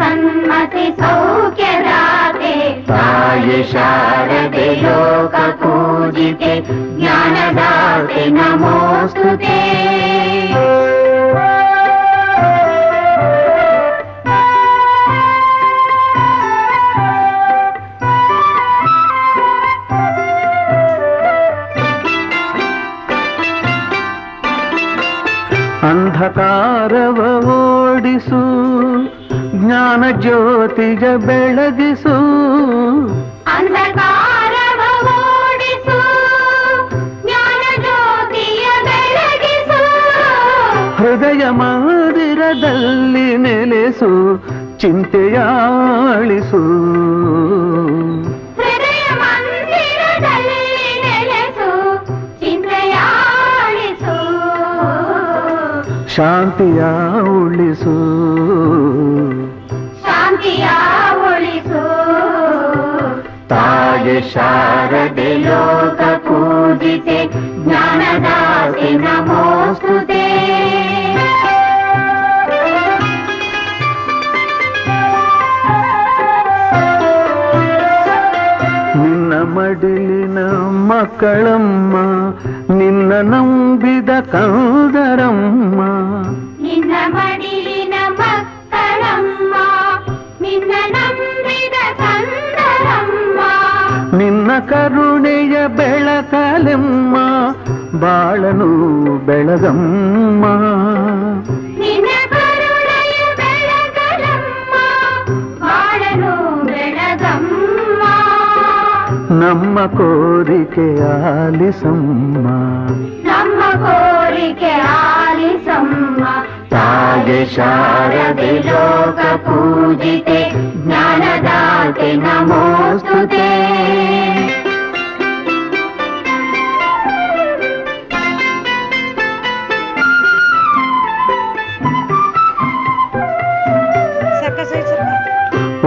सन्मति सौख्यदाते। सायि शारदे लोकपूजिते। ज्ञानदाते नमोऽस्तु ते। अन्धकारव ओडिसु। ಜ್ಞಾನ ಜ್ಯೋತಿಗ ಬೆಳಗಿಸು. ಹೃದಯ ಮಾದಿರದಲ್ಲಿ ನೆಲೆಸು ಚಿಂತೆಯಾಳಿಸು ಶಾಂತಿಯ ಉಳಿಸು. ತಾಯಿ ಶಾರದೆ ಲೋಕ ಪೂಜಿತೆ ಜ್ಞಾನದಾತೆ ನಮೋಸ್ತುತೆ ನಿನ್ನ ಮಡಿಲಿನ ಮಕ್ಕಳಮ್ಮ ನಿನ್ನ ನಂಬಿದ ಕಂದರಮ್ಮ ನಿನ್ನ ಮಡಿಲಿನ ಕರುಣೆಯ ಬೆಳಕಲೆಮ್ಮ ಬಾಳನು ಬೆಳಗಮ್ಮ ನಿನ್ನ ಕರುಣೆಯ ಬೆಳಗಲಮ್ಮ ಬಾಳನು ಬೆಳಗಮ್ಮ ನಮ್ಮ ಕೋರಿಕೆ ಆಲಿಸಮ್ಮ ನಮ್ಮ ಕೋರಿಕೆ ಆಲಿಸಮ್ಮ ತಾಯಿ ಶಾರದೆ ಲೋಕ ಪೂಜಿತೆ ಜ್ಞಾನದಾತೆ ನಮೋಸ್ತುತೆ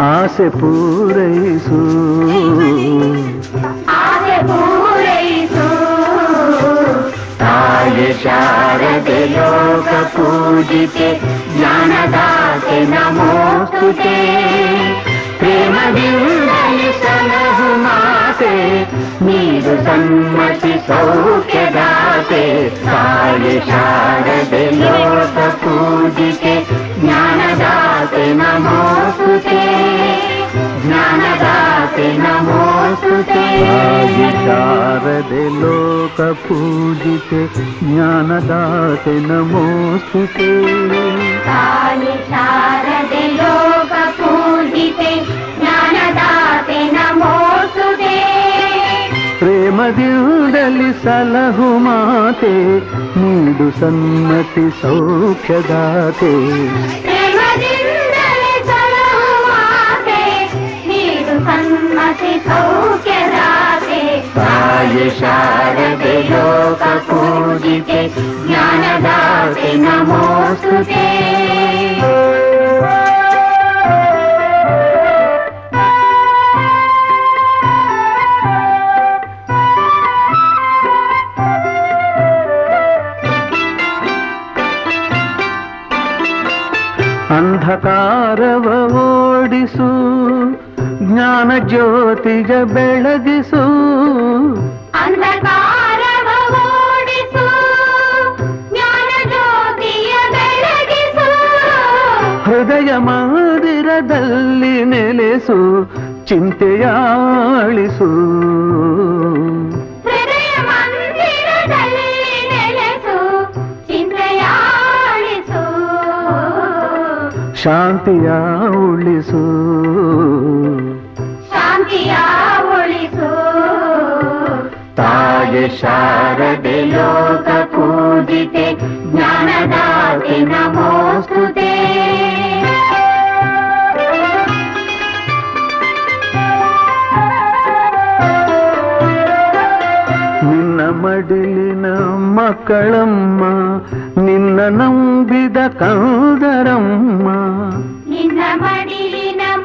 ఆశ పూరేసు శారదే పూజితే జ్ఞానదాతే నమోస్తుతే. ప్రేమ దివ్యని సలహు మాతే నీరు సమ్మతి సౌఖ్యదాతే సాయ శారదే లోక పూజితే జ్ఞాన ಪೂಜಿತೆ ಜ್ಞಾನದಾತೆ ನಮೋಸ್ತುತೆ ಜ್ಞಾನದಾತೆ ನಮೋಸ್ತುತೆ ತಾಯಿ ಶಾರದೆ ಲೋಕ ಪೂಜಿತೆ ಜ್ಞಾನದಾತೆ ನಮೋಸ್ತುತೆ ತಾಯಿ ಶಾರದೆ ಲೋಕ ಪೂಜಿತೆ ಜ್ಞಾನದಾತೆ ನಮೋಸ್ತುತೆ ಪ್ರೇಮದಿಂದಲಿ ಸಲಹು ಮಾತೆ ನೀಡು ಸನ್ಮತಿ ಸೌಖ್ಯದಾತೆ शारदे लोकपूजिते ज्ञानदाते नमोऽस्तु ते अन्धकारव ಜ್ಞಾನ ಜ್ಯೋತಿಗ ಬೆಳಗಿಸು. ಹೃದಯ ಮಾದಿರದಲ್ಲಿ ನೆಲೆಸು ಚಿಂತೆಯಾಳಿಸು. ಶಾಂತಿಯ ಉಳಿಸು ಶಾಂತಿಯ ಉಳಿಸು ತಾಯಿ ಶಾರದೆ ಲೋಕ ಪೂಜಿತೆ ಜ್ಞಾನದಾತೆ ನಮೋಸ್ತುತೆ ನಿನ್ನ ಮಡಿಲಿನ ಮಕ್ಕಳಮ್ಮ ನಿನ್ನ ನಂಬಿದ కౌదరమ్మ. నిన్న మడిలిన